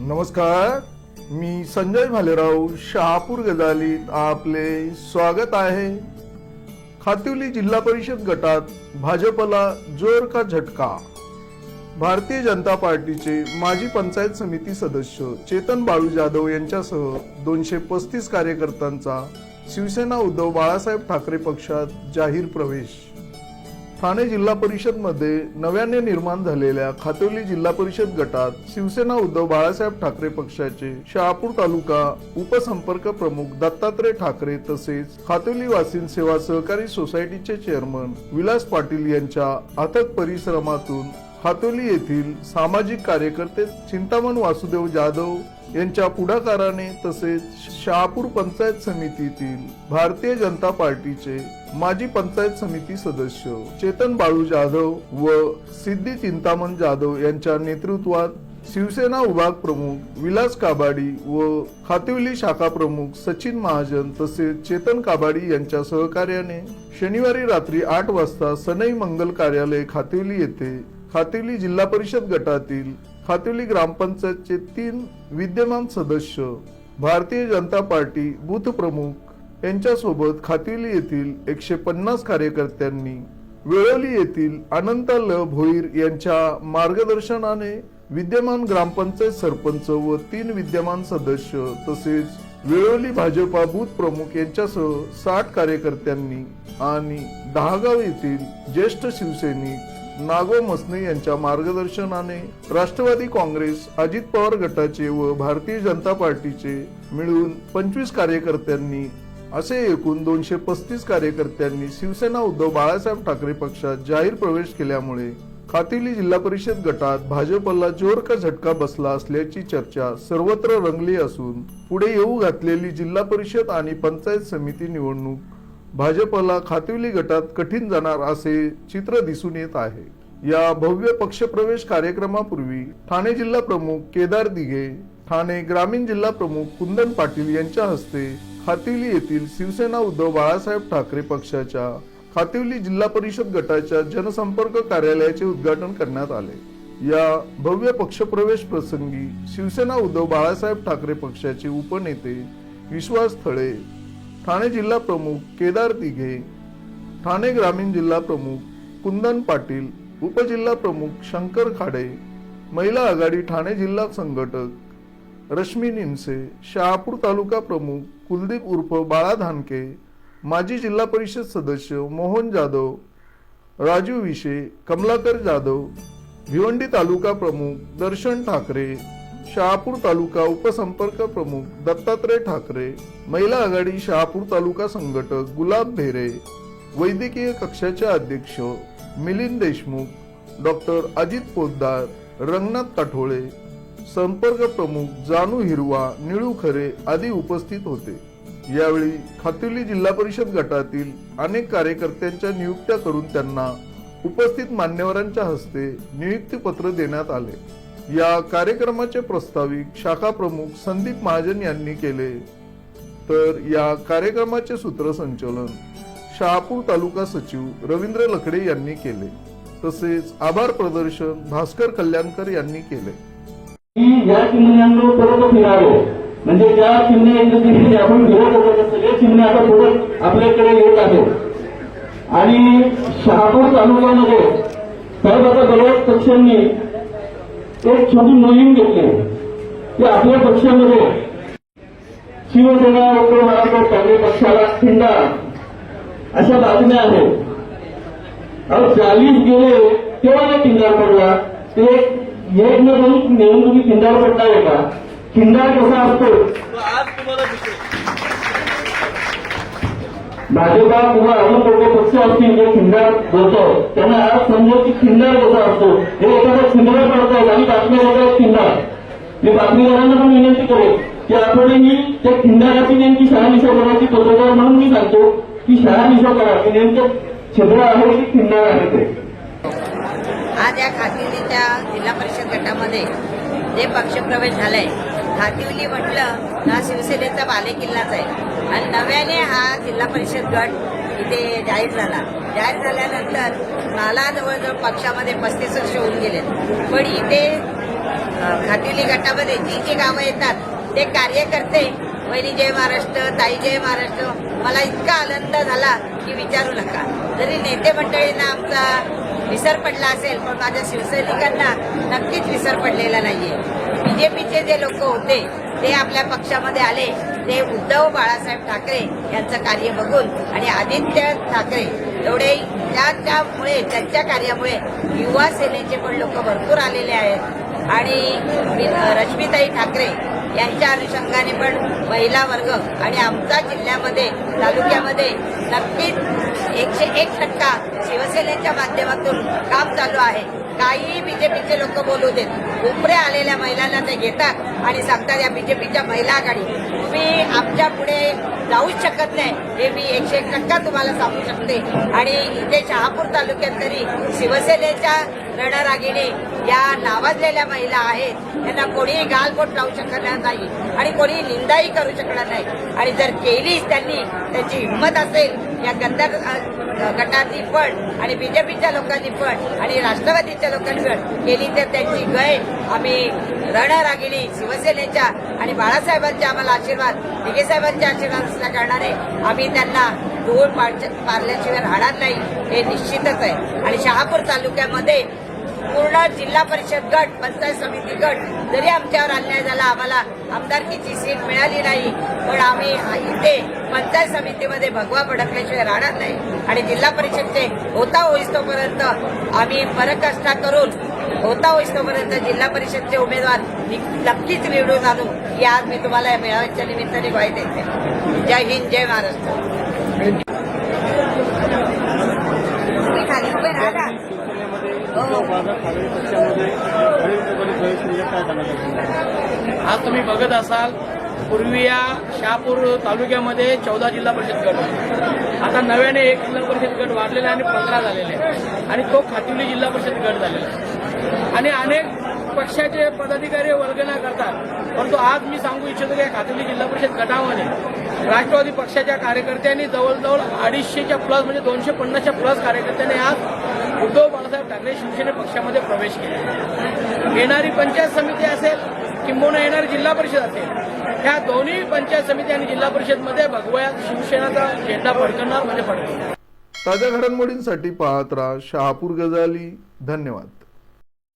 नमस्कार मी संजय भालेराव शहापूर गजालीत आपले स्वागत आहे. खातिवली जिल्हा परिषद गटात भाजपला जोर का झटका? भारतीय जनता पार्टीचे माजी पंचायत समिती सदस्य चेतन बाळू जाधव यांच्यासह दोनशे पस्तीस कार्यकर्त्यांचा शिवसेना उद्धव बाळासाहेब ठाकरे पक्षात जाहीर प्रवेश. ठाणे जिल्हा परिषदमध्ये नव्याने निर्माण झालेल्या खातोली जिल्हा परिषद गटात शिवसेना उद्धव बाळासाहेब ठाकरे पक्षाचे शहापूर तालुका उपसंपर्क प्रमुख दत्तात्रय ठाकरे तसेच खातोली वासिन सेवा सहकारी सोसायटीचे चेअरमन विलास पाटील यांच्या अथक परिश्रमातून हातोली येथील सामाजिक कार्यकर्ते चिंतामण वासुदेव जाधव यांच्या पुढाकाराने तसेच शहापूर पंचायत समितीतील भारतीय जनता पार्टीचे माजी पंचायत समिती सदस्य चेतन बाळू जाधव व सिद्धी चिंतामण जाधव यांच्या नेतृत्वात शिवसेना विभाग प्रमुख विलास काबाडी व खातिवली शाखा प्रमुख सचिन महाजन तसेच चेतन काबाडी यांच्या सहकार्याने शनिवारी रात्री आठ वाजता सनई मंगल कार्यालय खातिवली येथे खातिवली जिल्हा परिषद गटातील खातिवली ग्रामपंचायतचे तीन विद्यमान सदस्य भारतीय जनता पार्टी बूथ प्रमुख यांच्यासोबत खातिवली येथील एकशे पन्नास कार्यकर्त्यांनी वेळोली येथील अनंत ल भोईर यांच्या मार्गदर्शनाने विद्यमान ग्रामपंचायत सरपंच व तीन विद्यमान सदस्य तसेच वेळोली भाजपा बूथ प्रमुख यांच्यासह साठ कार्यकर्त्यांनी आणि दहागाव येथील ज्येष्ठ शिवसैनिक नागो मसने यांच्या मार्गदर्शनाने राष्ट्रवादी काँग्रेस अजित पवार गटाचे व भारतीय जनता पार्टीचे मिळून पंचवीस कार्यकर्त्यांनी असे एकूण दोनशे पस्तीस कार्यकर्त्यांनी शिवसेना उद्धव बाळासाहेब ठाकरे पक्षात जाहीर प्रवेश केल्यामुळे खातिली जिल्हा परिषद गटात भाजपला जोर का झटका बसला असल्याची चर्चा सर्वत्र रंगली असून पुढे येऊ घातलेली जिल्हा परिषद आणि पंचायत समिती निवडणूक भाजपला खातिवली गटात कठीण जाणार असे चित्र दिसून येत आहे. या भव्य पक्षप्रवेश कार्यक्रमापूर्वी ठाणे जिल्हा प्रमुख केदार दिघे ठाणे ग्रामीण जिल्हा प्रमुख कुंदन पाटील यांच्या हस्ते खातिवली येथील शिवसेना उद्धव बाळासाहेब ठाकरे पक्षाच्या खातिवली जिल्हा परिषद गटाच्या जनसंपर्क कार्यालयाचे उद्घाटन करण्यात आले. या भव्य पक्षप्रवेश प्रसंगी शिवसेना उद्धव बाळासाहेब ठाकरे पक्षाचे उपनेते विश्वास थळे ठाणे जिल्हा प्रमुख केदार दिघे ठाणे ग्रामीण जिल्हा प्रमुख कुंदन पाटील उपजिल्हा प्रमुख शंकर खाडे महिला आघाडी ठाणे जिल्हा संघटक रश्मी निमसे शहापूर तालुका प्रमुख कुलदीप उर्फ बाळा धानके माजी जिल्हा परिषद सदस्य मोहन जाधव राजू विशे कमलाकर जाधव भिवंडी तालुका प्रमुख दर्शन ठाकरे शहापूर तालुका उपसंपर्क प्रमुख दत्तात्रय ठाकरे महिला आघाडी शहापूर तालुका संघटक गुलाब भेरे वैद्यकीय कक्षाचे अध्यक्ष मिलिंद देशमुख डॉक्टर अजित पोद्दार रंगनाथ काठोळे संपर्क प्रमुख जानू हिरवा निळू खरे आदी उपस्थित होते. यावेळी खातिवली जिल्हा परिषद गटातील अनेक कार्यकर्त्यांच्या नियुक्त्या करून त्यांना उपस्थित मान्यवरांच्या हस्ते नियुक्ती पत्र देण्यात आले. या कार्यक्रमाचे प्रस्ताविक शाखा प्रमुख संदीप महाजन यांनी केले. तर या कार्यक्रमाचे सूत्रसंचलन शहापूर तालुका सचिव रवींद्र लकडे यांनी केले. तसेच आभार प्रदर्शन भास्कर कल्याणकर यांनी केले. या चिमण्यांना परत फिरावे म्हणजे ज्या चिमण्या एकदा दिवशी आपण फिरत होतो सगळे सगळ्या चिमण्या आता परत आपल्याकडे येत आहेत. आणि शहापूर तालुक्यामध्ये साहेब आता बऱ्याच पक्षांनी एक छोटी मोहीम घेतली. की आपल्या पक्षामध्ये. शिवसेना उद्धव बाळासाहेब ठाकरे पक्षाला खिंडा अशा बातम्या आहेत. अहो चाळीस गेले तेव्हा नाही किंडार पडला? ते एक न दोन नेऊन तुम्ही किंडार पडताय का? किंडार कसा असतो? आज तुम्हाला दिसेल. भाजपा किंवा अजून कोणते पक्ष असतील जे खिंडार होतो त्यांना आज समजा की खिंडार कसा असतो. हे एखादा खिंडार पडतो आणि बातमी होता खिंडार. मी बातमीदारांना पण विनंती करेन की आपण ही त्या खिंडाराची नेमकी शाळा निशा करायची पत्रकार म्हणून मी सांगतो की शाळा निशा करा की नेमकं छिद्र आहे की खिंडार आहे ते. आज या खातिवलीच्या जिल्हा परिषद गटामध्ये जे पक्षप्रवेश झालाय खातिवली म्हटलं हा शिवसेनेचा बालेकिल्लाच आहे. आणि नव्याने हा जिल्हा परिषद गट इथे जाहीर झाला. जाहीर झाल्यानंतर मला जवळजवळ पक्षामध्ये पस्तीस वर्ष होऊन गेले. पण इथे अ, खातिवली गटामध्ये जी जी गावं येतात ते कार्यकर्ते वहिनी जय महाराष्ट्र ताई जय महाराष्ट्र मला इतका आनंद झाला की विचारू नका. जरी नेते मंडळींना आमचा विसर पडला असेल पण माझ्या शिवसैनिकांना नक्कीच विसर पडलेला नाहीये. बीजेपीचे जे लोक होते ते आपल्या पक्षामध्ये आले. ते उद्धव बाळासाहेब ठाकरे यांचं कार्य बघून आणि आदित्य ठाकरे एवढे त्या त्यामुळे त्यांच्या कार्यामुळे युवा सेनेचे पण लोक भरपूर आलेले आहेत. आणि रश्मीताई रश्मिताई ठाकरे यांच्या अनुषंगाने पण महिला वर्ग आणि आमचा जिल्ह्यामध्ये तालुक्यामध्ये नक्कीच एकशे एक टक्का शिवसेनेच्या माध्यमातून काम चालू आहे. काही बीजेपीचे लोक बोलू देत. उपरे आलेल्या महिलांना ते घेतात आणि सांगतात या बीजेपीच्या महिला आघाडी. तुम्ही आमच्या पुढे जाऊच शकत नाही. हे मी एकशे एक टक्का तुम्हाला सांगू शकते. आणि इथे शहापूर तालुक्यात तरी शिवसेनेच्या रणरागिणी या नावाजलेल्या महिला आहेत. त्यांना कोणीही गालबोट लावू शकणार नाही. आणि कोणीही निंदाही करू शकणार नाही. आणि जर केलीच त्यांनी त्यांची हिंमत असेल या गद्दार अ, पण आणि बीजेपीच्या लोकांनी पण आणि राष्ट्रवादीच्या लोकांनी पण केली तर त्यांची गय आम्ही रणरागिणी शिवसेनेच्या आणि बाळासाहेबांचे आम्हाला आशीर्वाद दिघे साहेबांचे आशीर्वाद असल्या कारणाने आम्ही त्यांना धूळ पाड- पाडल्याशिवाय राहणार नाही हे निश्चितच आहे. आणि शहापूर तालुक्यामध्ये पूर्ण जिल्हा परिषद गट पंचायत समिती गट जरी आमच्यावर अन्याय झाला आम्हाला आमदारकीची सीट मिळाली नाही पण आम्ही इथे पंचायत समितीमध्ये भगवा भडकल्याशिवाय राहणार नाही. आणि जिल्हा परिषदचे होता होईस तोपर्यंत आम्ही परकष्टा करून होता होईस तोपर्यंत जिल्हा परिषदचे उमेदवार नक्कीच निवडून आणू ही आज मी तुम्हाला या मेळाव्याच्या निमित्ताने ग्वाही देते. जय हिंद जय महाराष्ट्र तुम्ही खाली उभे राहा ना. हो. आज तुम्ही बघत असाल पूर्वी या शहापूर तालुक्यामध्ये चौदा जिल्हा परिषद गट होते. आता नव्याने एक जिल्हा परिषद गट वाढलेला आहे आणि पंधरा झालेले आहे आणि तो खातिवली जिल्हा परिषद गट झालेला आहे. आणि अनेक पक्षाचे पदाधिकारी वर्गना करतात. परंतु आज मी सांगू इच्छितो की या खातिवली जिल्हा परिषद गटामध्ये राष्ट्रवादी पक्षाच्या कार्यकर्त्यांनी जवळजवळ अडीचशेच्या प्लस म्हणजे दोनशे पन्नासच्या प्लस कार्यकर्त्यांनी आज उद्धव बाळासाहेब ठाकरे शिवसेने पक्षामध्ये प्रवेश केला. येणारी पंचायत समिती असेल किंबहुना येणारी जिल्हा परिषद असेल ह्या दोन्ही पंचायत समिती आणि जिल्हा परिषदमध्ये भगवयात शिवसेनाचा झेंडा फडकणार म्हणजे फडकणार. ताज्या घडामोडींसाठी पाहत राहा शहापूर गजाली. धन्यवाद.